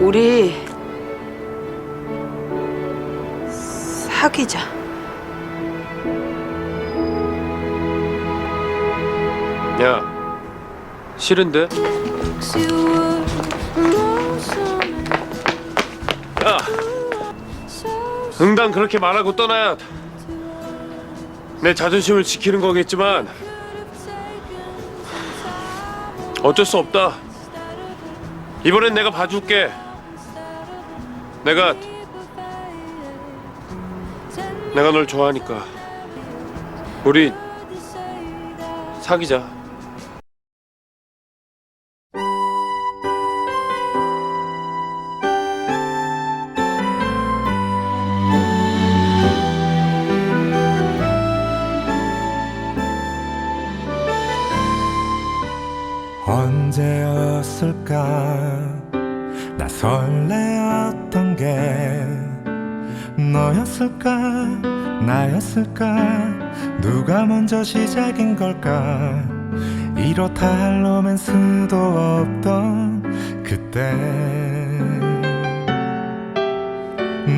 우리 사귀자. 야 싫은데? 야 응당 그렇게 말하고 떠나야 내 자존심을 지키는 거겠지만 어쩔 수 없다 이번엔 내가 봐줄게 내가 내가 널 좋아하니까 우리 사귀자. 언제였을까 나 설레었던 게 너였을까 나였을까 누가 먼저 시작인 걸까. 이렇다 할 로맨스도 없던 그때.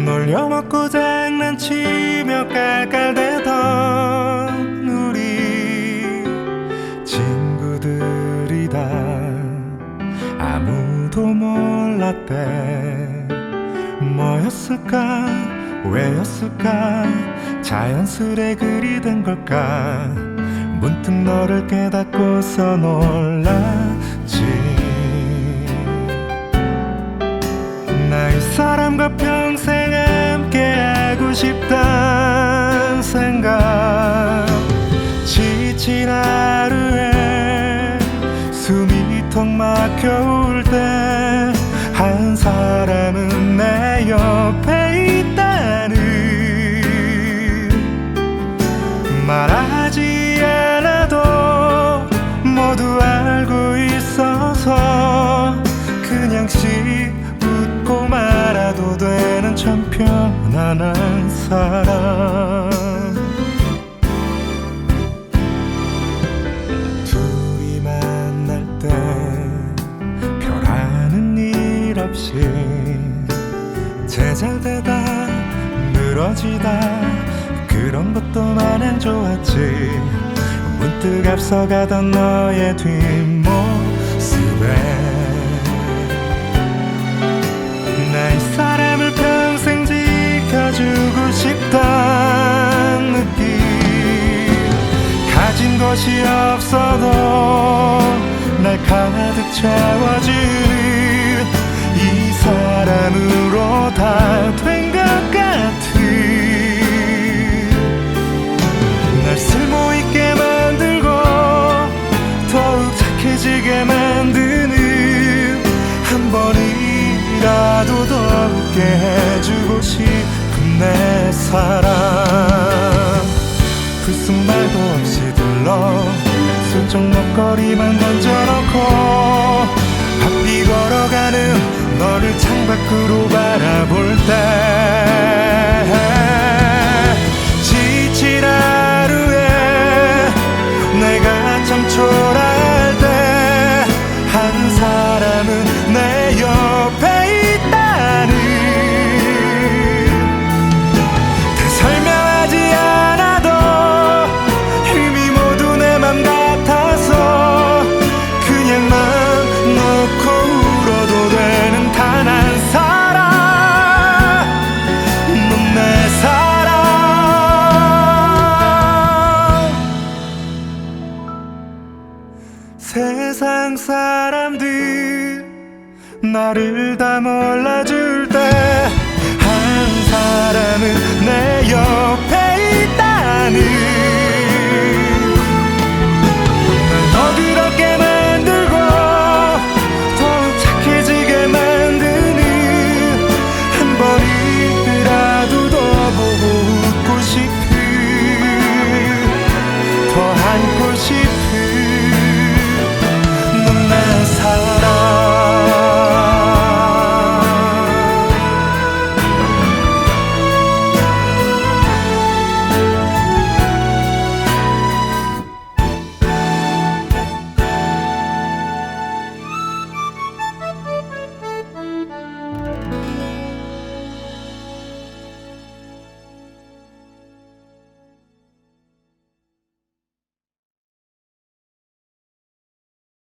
놀려먹고 장난치며 깔깔대던 몰랐대 뭐였을까? 왜였을까? 자연스레 그리 된 걸까? 문득 너를 깨닫고서 놀랐지. 나 이 사람과 평생 함께 하고 싶단 생각. 지친 하루에 숨이 턱 막혀 그냥 씹웃고 말아도 되는 참 편안한 사람 둘이 만날 때 별하는 일 없이 제잘되다 늘어지다 그런 것도 마냥 좋았지. 문득 앞서가던 너의 뒷모습에 것이 없어도 날 가득 채워주는 이 사람으로 다 된 것 같은 날 쓸모 있게 만들고 더욱 착해지게 만드는 한 번이라도 더 웃게 해주고 싶은 내 사람 불쑥 들러 슬쩍 먹거리만 던져놓고 바삐 걸어가는 너를 창밖으로 바라볼 때 지친 하루에 내가 참 초라할 때 한 사람은 내옆 사람들 나를 다 몰라줄 때 한 사람은 내 옆에 있다는